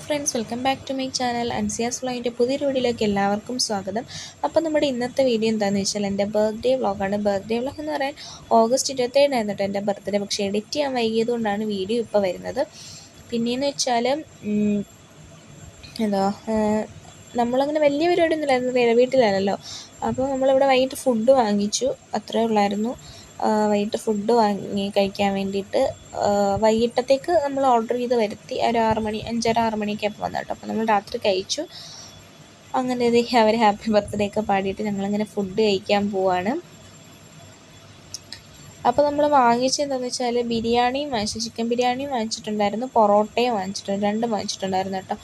Friends welcome back to my channel Ansiya's വ്ലോഗിന്റെ പുതിയ വീഡിയോയിലേക്ക് എല്ലാവർക്കും സ്വാഗതം. അപ്പോൾ നമ്മുടെ ഇന്നത്തെ വീഡിയോ എന്താണെന്ന് വെച്ചാൽ എന്റെ ബർത്ത്ഡേ വ്ളോഗാണ് ബർത്ത്ഡേ വ്ളോഗ് എന്ന് പറയാൻ ഓഗസ്റ്റ് ഇരുപത്തേഴിനായിരുന്നു കേട്ടോ എന്റെ ബർത്ത്ഡേ പക്ഷേ എഡിറ്റ് ചെയ്യാൻ വൈകിയതുകൊണ്ടാണ് വീഡിയോ ഇപ്പോൾ വരുന്നത്. പിന്നെയെന്ന് വെച്ചാൽ എന്താ നമ്മളങ്ങനെ വലിയ പരിപാടിയൊന്നുമില്ലായിരുന്നു വീട്ടിലല്ലല്ലോ അപ്പോൾ നമ്മളിവിടെ വൈകിട്ട് ഫുഡ് വാങ്ങിച്ചു. അത്രേ ഉള്ളായിരുന്നു. വൈകിട്ട് ഫുഡ് വാങ്ങി കഴിക്കാൻ വേണ്ടിയിട്ട് വൈകിട്ടത്തേക്ക് നമ്മൾ ഓർഡർ ചെയ്ത് വരുത്തി. ഒരു ആറ് മണി അഞ്ചര ആറ് മണിയൊക്കെ അപ്പോൾ വന്നു കേട്ടോ. അപ്പോൾ നമ്മൾ രാത്രി കഴിച്ചു. അങ്ങനെ ഇത് അവർ ഹാപ്പി ബർത്ത്ഡേ ഒക്കെ പാടിയിട്ട് ഞങ്ങളിങ്ങനെ ഫുഡ് കഴിക്കാൻ പോവാണ്. അപ്പോൾ നമ്മൾ വാങ്ങിച്ചെന്താണെന്ന് വെച്ചാൽ ബിരിയാണിയും വാങ്ങിച്ചു ചിക്കൻ ബിരിയാണിയും വാങ്ങിച്ചിട്ടുണ്ടായിരുന്നു. പൊറോട്ടയും വാങ്ങിച്ചിട്ടുണ്ട് രണ്ടും വാങ്ങിച്ചിട്ടുണ്ടായിരുന്നു കേട്ടോ.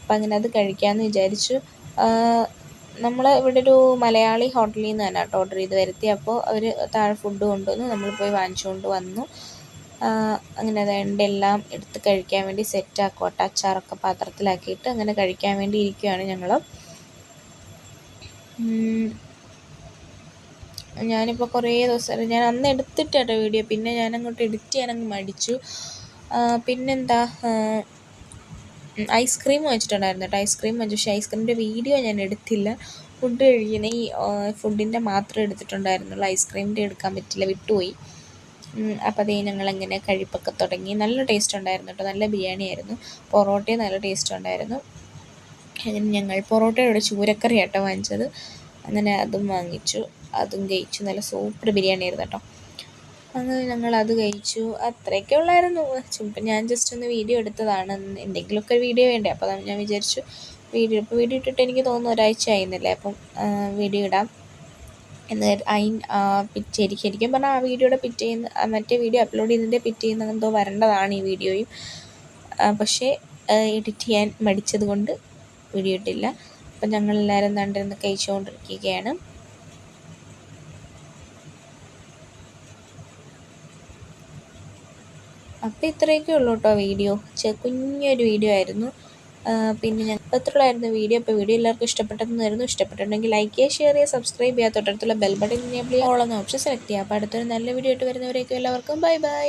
അപ്പോൾ അങ്ങനെ അത് കഴിക്കാമെന്ന് വിചാരിച്ചു. നമ്മൾ ഇവിടെ ഒരു മലയാളി ഹോട്ടലിൽ നിന്ന് തന്നെ ഓർഡർ ചെയ്ത് വരുത്തി. അപ്പോൾ അവർ താഴെ ഫുഡ് കൊണ്ടുവന്നു. നമ്മൾ പോയി വാങ്ങിച്ചുകൊണ്ട് വന്നു. അങ്ങനെ അതായത് എല്ലാം എടുത്ത് കഴിക്കാൻ വേണ്ടി സെറ്റാക്കോട്ടെ അച്ചാറൊക്കെ പാത്രത്തിലാക്കിയിട്ട് അങ്ങനെ കഴിക്കാൻ വേണ്ടി ഇരിക്കുകയാണ് ഞങ്ങൾ ഞാനിപ്പോൾ കുറേ ദിവസം ഞാൻ അന്ന് എടുത്തിട്ടോ വീഡിയോ പിന്നെ ഞാനങ്ങോട്ട് എഡിറ്റ് ചെയ്യാനങ്ങ് മടിച്ചു. പിന്നെന്താ? ഐസ്ക്രീം വാങ്ങിച്ചിട്ടുണ്ടായിരുന്നു കേട്ടോ. ഐസ്ക്രീം വാങ്ങിച്ചു. പക്ഷേ ഐസ്ക്രീമിന്റെ വീഡിയോ ഞാൻ എടുത്തില്ല. ഫുഡ് കഴിക്കുന്ന ഈ ഫുഡിന്റെ മാത്രമേ എടുത്തിട്ടുണ്ടായിരുന്നുള്ളൂ. ഐസ്ക്രീമിന്റെ എടുക്കാൻ പറ്റില്ല. വിട്ടുപോയി. അപ്പോൾ അതേ ഞങ്ങളങ്ങനെ കഴിപ്പൊക്കെ തുടങ്ങി. നല്ല ടേസ്റ്റ് ഉണ്ടായിരുന്നു കേട്ടോ. നല്ല ബിരിയാണി ആയിരുന്നു. പൊറോട്ടയും നല്ല ടേസ്റ്റ് ഉണ്ടായിരുന്നു. അങ്ങനെ ഞങ്ങൾ പൊറോട്ടയുടെ ചൂരക്കറി ആട്ടോ വാങ്ങിച്ചത്. അങ്ങനെ അതും വാങ്ങിച്ചു. അതും കഴിച്ചു. നല്ല സൂപ്പർ ബിരിയാണി ആയിരുന്നു കേട്ടോ. അങ്ങനെ ഞങ്ങൾ അത് കഴിച്ചു. അത്രയൊക്കെ ഉള്ളായിരുന്നു. ചുമ്മാ ഞാൻ ജസ്റ്റ് ഒന്ന് വീഡിയോ എടുത്തതാണ്. എന്തെങ്കിലുമൊക്കെ വീഡിയോ വേണ്ടേ? അപ്പോൾ ഞാൻ വിചാരിച്ചു വീഡിയോ ഇപ്പോൾ വീഡിയോ ഇട്ടിട്ട് എനിക്ക് തോന്നുന്നു ഒരാഴ്ച ആയിരുന്നില്ലേ? അപ്പം വീഡിയോ ഇടാം. എന്ന് അതിൻ പിറ്റേരി ശരിക്കും പറഞ്ഞാൽ ആ വീഡിയോയുടെ പിറ്റേന്ന് മറ്റേ വീഡിയോ അപ്ലോഡ് ചെയ്യുന്നതിന്റെ പിറ്റേന്ന് എന്തോ വരേണ്ടതാണ് ഈ വീഡിയോയും പക്ഷേ എഡിറ്റ് ചെയ്യാൻ മടിച്ചത് കൊണ്ട് വീഡിയോ ഇട്ടില്ല. അപ്പം ഞങ്ങളെല്ലാവരും കണ്ടിരുന്ന് കഴിച്ചുകൊണ്ടിരിക്കുകയാണ്. അപ്പോൾ ഇത്രയൊക്കെ ഉള്ളൂ കേട്ടോ വീഡിയോ. കുഞ്ഞൊരു വീഡിയോ ആയിരുന്നു. പിന്നെ ഞാൻ എത്രയുള്ളായിരുന്നു വീഡിയോ. അപ്പോൾ വീഡിയോ എല്ലാവർക്കും ഇഷ്ടപ്പെട്ടെന്നായിരുന്നു ഇഷ്ടപ്പെട്ടിട്ടുണ്ടെങ്കിൽ ലൈക്ക് ചെയ്യുക ഷെയർ ചെയ്യുക സബ്സ്ക്രൈബ് ചെയ്യുക. തൊട്ടടുത്തുള്ള ബെൽ ബട്ടൺ ചെയ്യുക. ഓളെന്ന ഓപ്ഷൻ സെലക്ട് ചെയ്യുക. അപ്പോൾ അടുത്തൊരു നല്ല വീഡിയോ ആയിട്ട് വരുന്നവരേക്കും എല്ലാവർക്കും ബൈ ബൈ